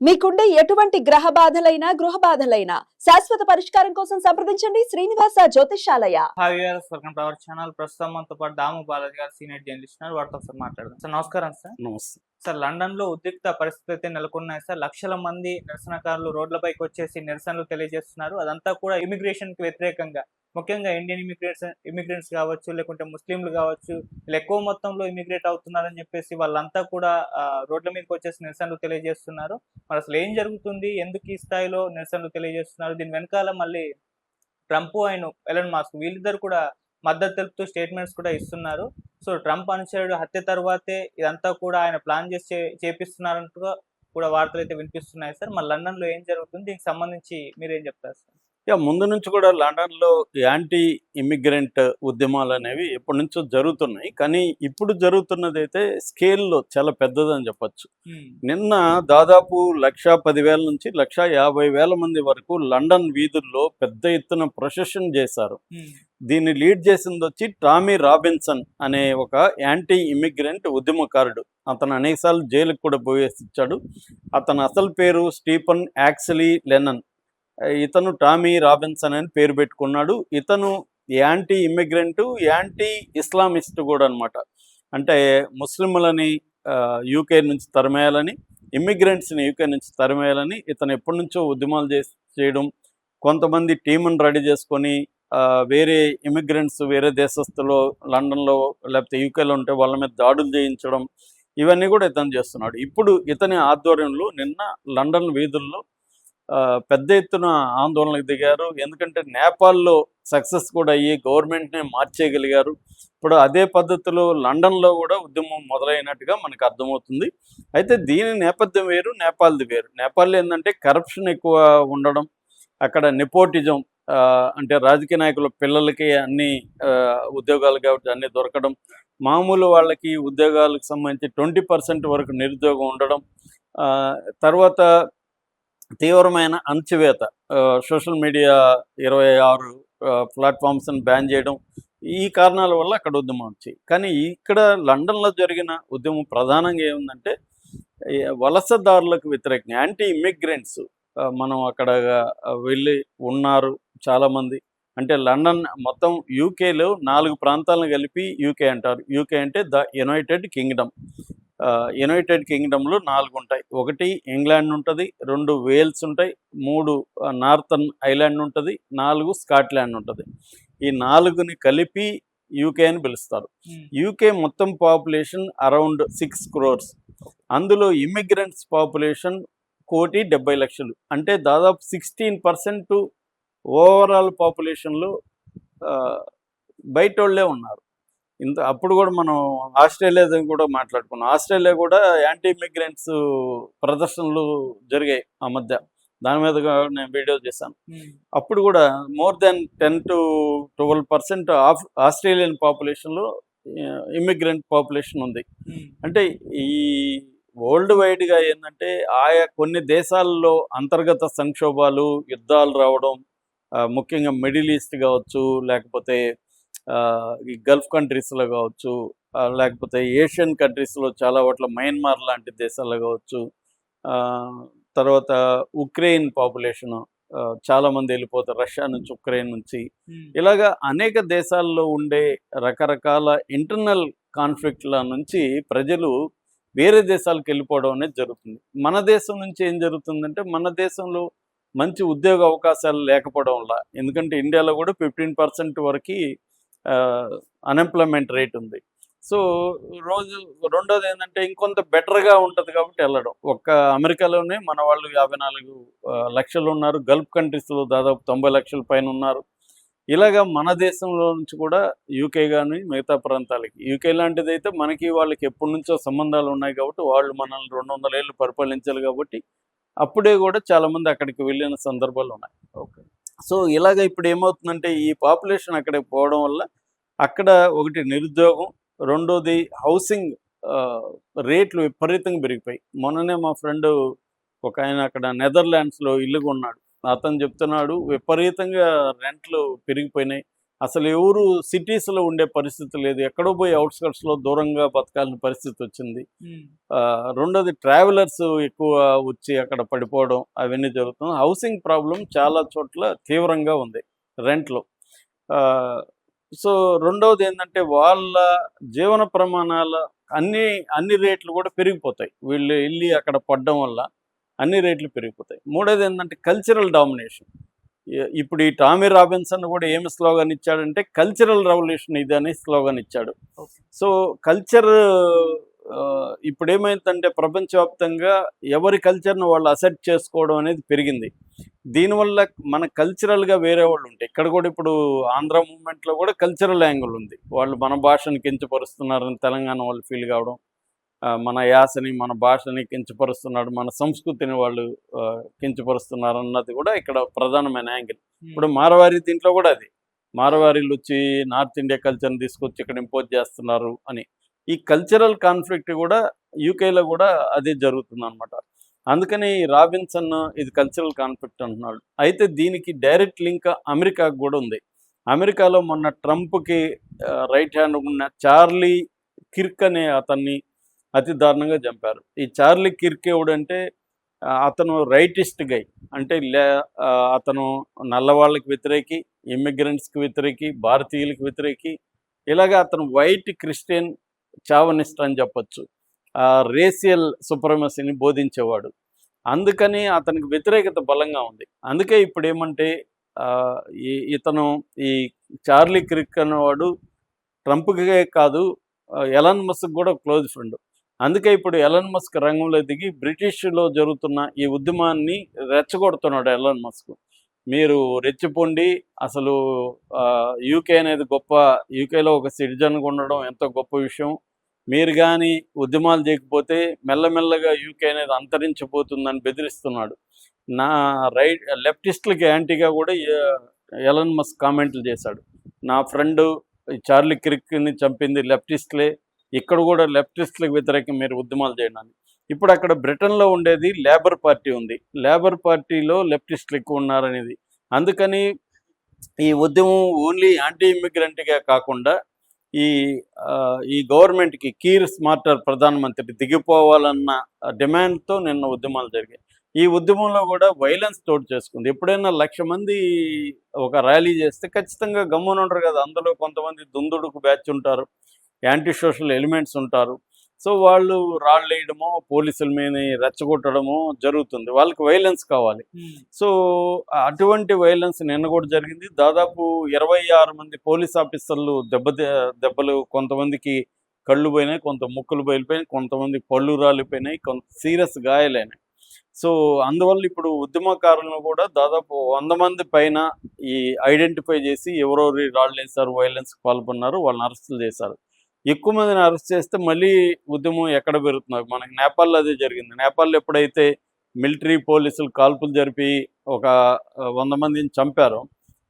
మీకుండే ఎటువంటి గ్రహ బాధలైనా గృహ బాధలైనా శాశ్వత పరిష్కారం కోసం సంప్రదించండి Srinivasa Jyotishalaya welcome to our channel. ప్రస్తుతం మనతో పాటు దాము బాలాజీ గారు సీనియర్ జర్నలిస్ట్ వారితో ఒకసారి మాట్లాడదాం. సార్ నమస్కారం సార్. నమస్తే. సార్ లండన్లో ఉద్రిక్త పరిస్థితి అయితే నెలకొన్నాయి సార్. లక్షల మంది నిరసనకారులు రోడ్లపైకి వచ్చేసి నిరసనలు తెలియజేస్తున్నారు. అదంతా కూడా ఇమిగ్రేషన్కి వ్యతిరేకంగా. ముఖ్యంగా ఇండియన్ ఇమిగ్రేట్స్ ఇమిగ్రెంట్స్ కావచ్చు లేకుంటే ముస్లింలు కావచ్చు వీళ్ళు ఎక్కువ మొత్తంలో ఇమిగ్రేట్ అవుతున్నారని చెప్పేసి వాళ్ళంతా కూడా రోడ్ల మీదకి వచ్చేసి నిరసనలు తెలియజేస్తున్నారు. మరి అసలు ఏం జరుగుతుంది? ఎందుకు ఈ స్థాయిలో నిరసనలు తెలియజేస్తున్నారు? దీని వెనకాల మళ్ళీ ట్రంప్ ఆయన ఎలన్ మాస్క్ వీళ్ళిద్దరు కూడా మద్దతు తెలుపుతూ స్టేట్మెంట్స్ కూడా ఇస్తున్నారు. సో ట్రంప్ అనుచరుడు హత్య తర్వాతే ఇదంతా కూడా ఆయన ప్లాన్ చేసి చేపిస్తున్నారంటూ కూడా వార్తలు అయితే వినిపిస్తున్నాయి సార్. మరి లండన్లో ఏం జరుగుతుంది? దీనికి సంబంధించి మీరేం చెప్తారు సార్? యా ముందు నుంచి కూడా లండన్లో యాంటీ ఇమిగ్రెంట్ ఉద్యమాలు అనేవి ఎప్పటి నుంచో జరుగుతున్నాయి. కానీ ఇప్పుడు జరుగుతున్నది అయితే స్కేల్లో చాలా పెద్దదని చెప్పొచ్చు. నిన్న దాదాపు లక్ష పదివేల నుంచి లక్ష యాభై వేల మంది వరకు లండన్ వీధుల్లో పెద్ద ఎత్తున ప్రొసెషన్ చేశారు. దీన్ని లీడ్ చేసింది వచ్చి టామీ రాబిన్సన్ అనే ఒక యాంటీ ఇమిగ్రెంట్ ఉద్యమకారుడు. అతను అనేకసార్లు జైలుకు కూడా పోయేసి ఇచ్చాడు అతని అసలు పేరు స్టీఫన్ యాక్సలీ లెనన్. ఇతను టామీ రాబిన్సన్ అని పేరు పెట్టుకున్నాడు. ఇతను యాంటీ ఇమిగ్రెంట్ యాంటీ ఇస్లామిస్ట్ కూడా అనమాట అంటే ముస్లింలని యూకే నుంచి తరిమేయాలని ఇమ్మిగ్రెంట్స్ని యూకే నుంచి తరిమేయాలని ఇతను ఎప్పటి నుంచో ఉద్యమాలు చేసి చేయడం కొంతమంది టీమును రెడీ చేసుకొని వేరే ఇమిగ్రెంట్స్ వేరే దేశస్తులు లండన్లో లేకపోతే యూకేలో ఉంటే వాళ్ళ మీద దాడులు చేయించడం ఇవన్నీ కూడా ఇతను చేస్తున్నాడు. ఇప్పుడు ఇతని ఆధ్వర్యంలో నిన్న లండన్ వీధుల్లో పెద్ద ఎత్తున ఆందోళనకు దిగారు. ఎందుకంటే నేపాల్లో సక్సెస్ కూడా అయ్యి గవర్నమెంట్నే మార్చేయగలిగారు. ఇప్పుడు అదే పద్ధతిలో లండన్లో కూడా ఉద్యమం మొదలైనట్టుగా మనకు అర్థమవుతుంది. అయితే దీని నేపథ్యం వేరు నేపాల్ది వేరు. నేపాల్లో ఏంటంటే కరప్షన్ ఎక్కువ ఉండడం అక్కడ నెపోటిజం అంటే రాజకీయ నాయకుల పిల్లలకి అన్ని ఆ, ఉద్యోగాలు కాబట్టి అన్ని దొరకడం మామూలు వాళ్ళకి ఉద్యోగాలకు సంబంధించి ట్వంటీ పర్సెంట్ వరకు నిరుద్యోగం ఉండడం ఆ, తర్వాత తీవ్రమైన అణచివేత సోషల్ మీడియా ఇరవై ఆరు ప్లాట్ఫామ్స్ని బ్యాన్ చేయడం ఈ కారణాల వల్ల అక్కడ ఉద్యమం వచ్చాయి కానీ ఇక్కడ లండన్లో జరిగిన ఉద్యమం ప్రధానంగా ఏముందంటే వలసదారులకు వ్యతిరేకంగా యాంటీ ఇమ్మిగ్రెంట్స్ మనం అక్కడ వెళ్ళి ఉన్నారు చాలామంది. అంటే లండన్ మొత్తం యూకేలో నాలుగు ప్రాంతాలను కలిపి యూకే అంటారు. యూకే అంటే ద యునైటెడ్ కింగ్డమ్. యునైటెడ్ కింగ్డమ్లో నాలుగు ఉంటాయి. ఒకటి ఇంగ్లాండ్ ఉంటుంది రెండు వేల్స్ ఉంటాయి మూడు నార్థన్ ఐలాండ్ ఉంటుంది నాలుగు స్కాట్లాండ్ ఉంటుంది. ఈ నాలుగుని కలిపి యూకే అని పిలుస్తారు. యూకే మొత్తం పాపులేషన్ అరౌండ్ సిక్స్ క్రోర్స్ అందులో ఇమిగ్రెంట్స్ పాపులేషన్ కోటి డెబ్బై లక్షలు. అంటే దాదాపు సిక్స్టీన్ పర్సెంట్ ఓవరాల్ పాపులేషన్లో బయట వాళ్ళే ఉన్నారు. ఇంత అప్పుడు కూడా మనం ఆస్ట్రేలియా కూడా మాట్లాడుకున్నాం. ఆస్ట్రేలియా కూడా యాంటీ ఇమిగ్రెంట్స్ ప్రదర్శనలు జరిగాయి ఆ మధ్య. దాని మీద నేను వీడియో చేశాను. అప్పుడు కూడా more than ten to twelve percent of Australian పాపులేషన్లో immigrant population ఉంది. అంటే ఈ వరల్డ్ వైడ్గా ఏంటంటే ఆయా కొన్ని దేశాల్లో అంతర్గత సంక్షోభాలు యుద్ధాలు రావడం ముఖ్యంగా మిడిల్ ఈస్ట్ కావచ్చు లేకపోతే ఈ గల్ఫ్ కంట్రీస్లో కావచ్చు లేకపోతే ఏషియన్ కంట్రీస్లో చాలా వాటిలో మయన్మార్ లాంటి దేశాల్లో కావచ్చు తర్వాత ఉక్రెయిన్ పాపులేషన్ చాలామంది వెళ్ళిపోతారు రష్యా నుంచి ఉక్రెయిన్ నుంచి. ఇలాగా అనేక దేశాల్లో ఉండే రకరకాల ఇంటర్నల్ కాన్ఫ్లిక్ట్ల నుంచి ప్రజలు వేరే దేశాలకు వెళ్ళిపోవడం అనేది జరుగుతుంది. మన దేశం నుంచి ఏం జరుగుతుందంటే మన దేశంలో మంచి ఉద్యోగ అవకాశాలు లేకపోవడం వల్ల ఎందుకంటే ఇండియాలో కూడా ఫిఫ్టీన్ పర్సెంట్ వరకు అన్ఎంప్లాయ్మెంట్ రేట్ ఉంది. సో రోజు రెండోది ఏంటంటే ఇంకొంత బెటర్గా ఉంటుంది కాబట్టి వెళ్ళడం. ఒక్క అమెరికాలోనే మన వాళ్ళు యాభై నాలుగు లక్షలు ఉన్నారు. గల్ఫ్ కంట్రీస్లో దాదాపు తొంభై లక్షల పైన ఉన్నారు. ఇలాగా మన దేశంలో నుంచి కూడా యూకే కానీ మిగతా ప్రాంతాలకి. యూకే లాంటిది అయితే మనకి వాళ్ళకి ఎప్పటి నుంచో సంబంధాలు ఉన్నాయి కాబట్టి వాళ్ళు మనల్ని రెండు వందల ఏళ్ళు పరిపాలించాలి కాబట్టి అప్పుడే కూడా చాలామంది అక్కడికి వెళ్ళిన సందర్భాలు ఉన్నాయి. ఓకే. సో ఇలాగ ఇప్పుడు ఏమవుతుందంటే ఈ పాపులేషన్ అక్కడికి పోవడం వల్ల అక్కడ ఒకటి నిరుద్యోగం రెండోది హౌసింగ్ ఆ, రేట్లు విపరీతంగా పెరిగిపోయి. మొన్ననే మా ఫ్రెండ్ ఒక ఆయన అక్కడ నెదర్లాండ్స్లో ఇల్లు కొన్నాడు. అతను చెప్తున్నాడు విపరీతంగా రెంట్లు పెరిగిపోయినాయి. అసలు ఎవరు సిటీస్లో ఉండే పరిస్థితి లేదు. ఎక్కడో పోయి అవుట్స్కట్స్లో దూరంగా బతకాల్సిన పరిస్థితి వచ్చింది. రెండోది ట్రావెలర్స్ ఎక్కువ వచ్చి అక్కడ పడిపోవడం అవన్నీ జరుగుతుంది హౌసింగ్ ప్రాబ్లం చాలా చోట్ల తీవ్రంగా ఉంది రెంట్లో. సో రెండవది ఏంటంటే వాళ్ళ జీవన ప్రమాణాల అన్ని అన్ని రేట్లు కూడా పెరిగిపోతాయి. వీళ్ళు వెళ్ళి అక్కడ పడడం వల్ల అన్ని రేట్లు పెరిగిపోతాయి. మూడోది ఏంటంటే కల్చరల్ డామినేషన్ ఇప్పుడు ఈ టామీ రాబిన్సన్ కూడా ఏమి స్లోగన్ ఇచ్చాడంటే కల్చరల్ రెవల్యూషన్ ఇది అని స్లోగన్ ఇచ్చాడు. సో కల్చర్ ఇప్పుడు ఏమైందంటే ప్రపంచవ్యాప్తంగా ఎవరి కల్చర్ను వాళ్ళు అసెప్ట్ చేసుకోవడం అనేది పెరిగింది. దీనివల్ల మన కల్చరల్గా వేరే వాళ్ళు ఉంటాయి ఇక్కడ కూడా ఇప్పుడు ఆంధ్ర మూమెంట్లో కూడా కల్చరల్ యాంగిల్ ఉంది. వాళ్ళు మన భాషని కించపరుస్తున్నారని తెలంగాణ వాళ్ళు ఫీల్ కావడం. మన యాసని మన భాషని కించపరుస్తున్నాడు మన సంస్కృతిని వాళ్ళు కించపరుస్తున్నారు అన్నది కూడా ఇక్కడ ప్రధానమైన యాంగిల్. ఇప్పుడు మారవారి దీంట్లో కూడా అది. మారవారీలు వచ్చి నార్త్ ఇండియా కల్చర్ని తీసుకొచ్చి ఇక్కడ ఇంపోజ్ చేస్తున్నారు అని. ఈ కల్చరల్ కాన్ఫ్లిక్ట్ కూడా యూకేలో కూడా అదే జరుగుతుంది అనమాట అందుకని రాబిన్సన్ ఇది కల్చరల్ కాన్ఫ్లిక్ట్ అంటున్నాడు. అయితే దీనికి డైరెక్ట్ లింక్ అమెరికాకు కూడా ఉంది. అమెరికాలో మొన్న ట్రంప్కి రైట్ హ్యాండ్ ఉన్న చార్లీ కిర్క్ అనే అతన్ని అతి దారుణంగా చంపారు. ఈ చార్లీ కిర్కేవుడ్ అంటే అతను రైటిస్ట్ గై అంటే లే అతను నల్లవాళ్ళకి వ్యతిరేకి ఇమ్మిగ్రెంట్స్కి వ్యతిరేకి భారతీయులకి వ్యతిరేకి ఇలాగ అతను వైట్ క్రిస్టియన్ చావనిస్ట్ అని చెప్పొచ్చు. ఆ రేసియల్ సుప్రమసీని బోధించేవాడు. అందుకని అతనికి వ్యతిరేకత బలంగా ఉంది. అందుకే ఇప్పుడు ఏమంటే ఈ ఇతను ఈ చార్లీ క్రిక్ అనేవాడు ట్రంప్కే కాదు ఎలన్ ఎలాన్ మస్క్ కూడా క్లోజ్ ఫ్రెండ్. అందుకే ఇప్పుడు ఎలన్ మస్క్ రంగంలో దిగి బ్రిటిష్లో జరుగుతున్న ఈ ఉద్యమాన్ని రెచ్చగొడుతున్నాడు ఎలన్ మస్క్. మీరు రెచ్చిపోండి అసలు యూకే అనేది గొప్ప యూకేలో ఒక సిటిజన్గా ఉండడం ఎంతో గొప్ప విషయం. మీరు కానీ ఉద్యమాలు చేయకపోతే మెల్లమెల్లగా యూకే అనేది అంతరించిపోతుందని బెదిరిస్తున్నాడు. నా రైట్ లెఫ్టిస్ట్లకి యాంటీగా కూడా ఎలన్ మస్క్ కామెంట్లు చేశాడు. నా ఫ్రెండ్ చార్లీ క్రిక్ని చంపింది లెఫ్టిస్ట్లే ఇక్కడ కూడా లెఫ్టిస్టులకు వ్యతిరేకం మీరు ఉద్యమాలు చేయడానికి. ఇప్పుడు అక్కడ బ్రిటన్లో ఉండేది లేబర్ పార్టీ ఉంది. లేబర్ పార్టీలో లెఫ్టిస్టులు ఎక్కువ ఉన్నారనేది. అందుకని ఈ ఉద్యమం ఓన్లీ యాంటీ ఇమ్మిగ్రెంట్గా కాకుండా ఈ ఈ గవర్నమెంట్కి కీర్ స్మార్టర్ ప్రధానమంత్రి దిగిపోవాలన్న డిమాండ్తో నిన్న ఉద్యమాలు జరిగాయి. ఈ ఉద్యమంలో కూడా వైలెన్స్ తోడు చేసుకుంది. ఎప్పుడైనా లక్ష మంది ఒక ర్యాలీ చేస్తే ఖచ్చితంగా గమ్మున ఉండరు కదా. అందులో కొంతమంది దుందుడుకు బ్యాచ్ ఉంటారు. యాంటీ సోషల్ ఎలిమెంట్స్ ఉంటారు. సో వాళ్ళు రాళ్ళు వేయడమో పోలీసుల మీద రెచ్చగొట్టడమో జరుగుతుంది. వాళ్ళకి వైలెన్స్ కావాలి. సో అటువంటి వైలెన్స్ నిన్న కూడా జరిగింది. దాదాపు ఇరవై ఆరు మంది పోలీస్ ఆఫీసర్లు దెబ్బ దెబ్బలు కొంతమందికి కళ్ళు పోయినాయి కొంత ముక్కులు బయలుపోయినాయి కొంతమంది పళ్ళు రాలిపోయినాయి కొంత సీరియస్ గాయాలైనాయి. సో అందువల్ల ఇప్పుడు ఉద్యమకారులను కూడా దాదాపు వంద మంది పైన ఈ ఐడెంటిఫై చేసి ఎవరెవరు రాళ్ళు వేశారు వైలెన్స్ పాల్గొన్నారు వాళ్ళని అరెస్టులు చేశారు. ఎక్కువ మందిని అరెస్ట్ చేస్తే మళ్ళీ ఉద్యమం ఎక్కడ పెరుగుతున్నారు మనకి నేపాల్లో అదే జరిగింది. నేపాల్లో ఎప్పుడైతే మిలిటరీ పోలీసులు కాల్పులు జరిపి ఒక వంద మందిని చంపారు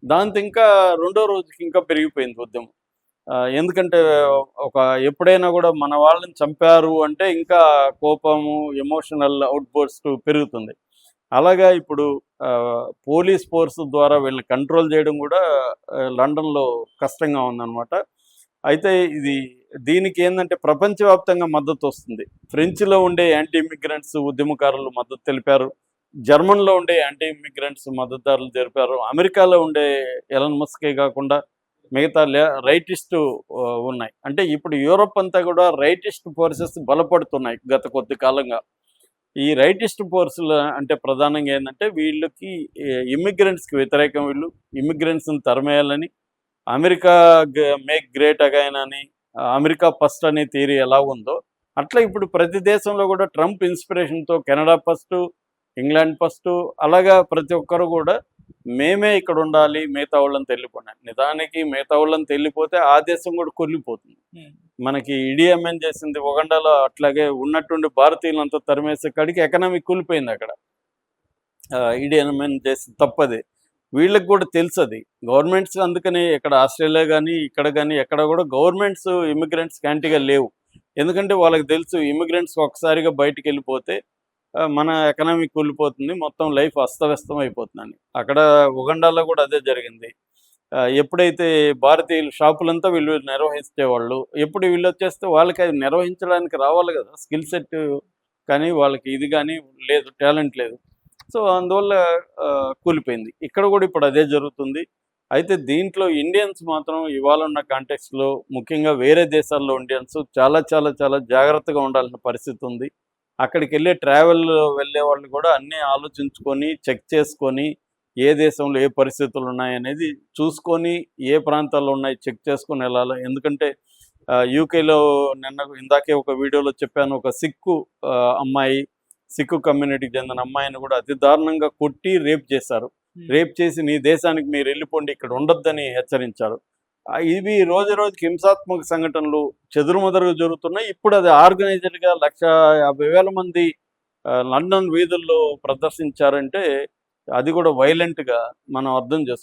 దాంతో ఇంకా రెండో రోజుకి ఇంకా పెరిగిపోయింది ఉద్యమం. ఎందుకంటే ఒక ఎప్పుడైనా కూడా మన వాళ్ళని చంపారు అంటే ఇంకా కోపము ఎమోషనల్ అవుట్బోర్స్ట్ పెరుగుతుంది. అలాగా ఇప్పుడు ఆ, పోలీస్ ఫోర్స్ ద్వారా వీళ్ళని కంట్రోల్ చేయడం కూడా లండన్లో కష్టంగా ఉందన్నమాట. అయితే ఇది దీనికి ఏంటంటే ప్రపంచవ్యాప్తంగా మద్దతు వస్తుంది. ఫ్రెంచ్లో ఉండే యాంటీ ఇమిగ్రెంట్స్ ఉద్యమకారులు మద్దతు తెలిపారు. జర్మన్లో ఉండే యాంటీ ఇమిగ్రెంట్స్ మద్దతుదారులు తెలిపారు. అమెరికాలో ఉండే ఎలన్ మస్కే కాకుండా మిగతా రైటిస్ట్ ఉన్నాయి. అంటే ఇప్పుడు యూరోప్ అంతా కూడా రైటిస్ట్ ఫోర్సెస్ బలపడుతున్నాయి గత కొద్ది కాలంగా. ఈ రైటిస్ట్ ఫోర్సులు అంటే ప్రధానంగా ఏంటంటే వీళ్ళకి ఇమ్మిగ్రెంట్స్కి వ్యతిరేకం వీళ్ళు. ఇమ్మిగ్రెంట్స్ని తరమేయాలని అమెరికా మేక్ గ్రేట్ అగైన్ అని అమెరికా ఫస్ట్ అనే థియరీ ఎలా ఉందో. అట్లా ఇప్పుడు ప్రతి దేశంలో కూడా ట్రంప్ ఇన్స్పిరేషన్తో కెనడా ఫస్ట్ ఇంగ్లాండ్ ఫస్ట్ అలాగా ప్రతి ఒక్కరు కూడా మేమే ఇక్కడ ఉండాలి మిగతా వాళ్ళని తెల్లిపోయినా నిజానికి మిగతా వాళ్ళని తెల్లిపోతే ఆ దేశం కూడా కొల్లిపోతుంది మనకి ఇడిఎంఎన్ చేసింది? ఉగండాలో అట్లాగే ఉన్నట్టుండి భారతీయులంతా తరిమేసే కాడికి ఎకనామిక్ కూలిపోయింది అక్కడ. ఇడిఎంఎన్ చేసి తప్పది. వీళ్ళకి కూడా తెలుసు అది గవర్నమెంట్స్ అందుకని ఇక్కడ ఆస్ట్రేలియా కానీ ఇక్కడ కానీ ఎక్కడ కూడా గవర్నమెంట్స్ ఇమిగ్రెంట్స్ క్యాంటీగా లేవు. ఎందుకంటే వాళ్ళకి తెలుసు ఇమిగ్రెంట్స్ ఒకసారిగా బయటికి వెళ్ళిపోతే మన ఎకనామిక్ కూలిపోతుంది మొత్తం లైఫ్ అస్తవ్యస్తం అయిపోతుందండి. అక్కడ ఉగండాలో కూడా అదే జరిగింది. ఎప్పుడైతే భారతీయులు షాపులంతా వీళ్ళు నిర్వహించేవాళ్ళు ఎప్పుడు వీళ్ళు వచ్చేస్తే వాళ్ళకి అది నిర్వహించడానికి రావాలి కదా స్కిల్ సెట్ కానీ వాళ్ళకి ఇది కానీ లేదు టాలెంట్ లేదు. సో అందువల్ల కూలిపోయింది. ఇక్కడ కూడా ఇప్పుడు అదే జరుగుతుంది. అయితే దీంట్లో ఇండియన్స్ మాత్రం ఇవాళ ఉన్న కాంటెక్స్లో ముఖ్యంగా వేరే దేశాల్లో ఇండియన్స్ చాలా చాలా చాలా జాగ్రత్తగా ఉండాల్సిన పరిస్థితి ఉంది. అక్కడికి వెళ్ళే ట్రావెల్ వెళ్ళే వాళ్ళు కూడా అన్నీ ఆలోచించుకొని చెక్ చేసుకొని ఏ దేశంలో ఏ పరిస్థితులు ఉన్నాయనేది చూసుకొని ఏ ప్రాంతాల్లో ఉన్నాయి చెక్ చేసుకొని వెళ్ళాలి. ఎందుకంటే యూకేలో నిన్న ఇందాకే ఒక వీడియోలో చెప్పాను ఒక సిక్కు అమ్మాయి సిక్కు కమ్యూనిటీకి చెందిన అమ్మాయిని కూడా అతి దారుణంగా కొట్టి రేప్ చేశారు. రేప్ చేసి నీ దేశానికి మీరు వెళ్ళిపోండి ఇక్కడ ఉండొద్దని హెచ్చరించారు. ఇవి రోజు రోజుకి హింసాత్మక సంఘటనలు చెదురుమదురుగా జరుగుతున్నాయి. ఇప్పుడు అది ఆర్గనైజ్డ్గా లక్ష యాభై వేల మంది లండన్ వీధుల్లో ప్రదర్శించారంటే అది కూడా వైలెంట్గా మనం అర్థం చేసుకోవాలి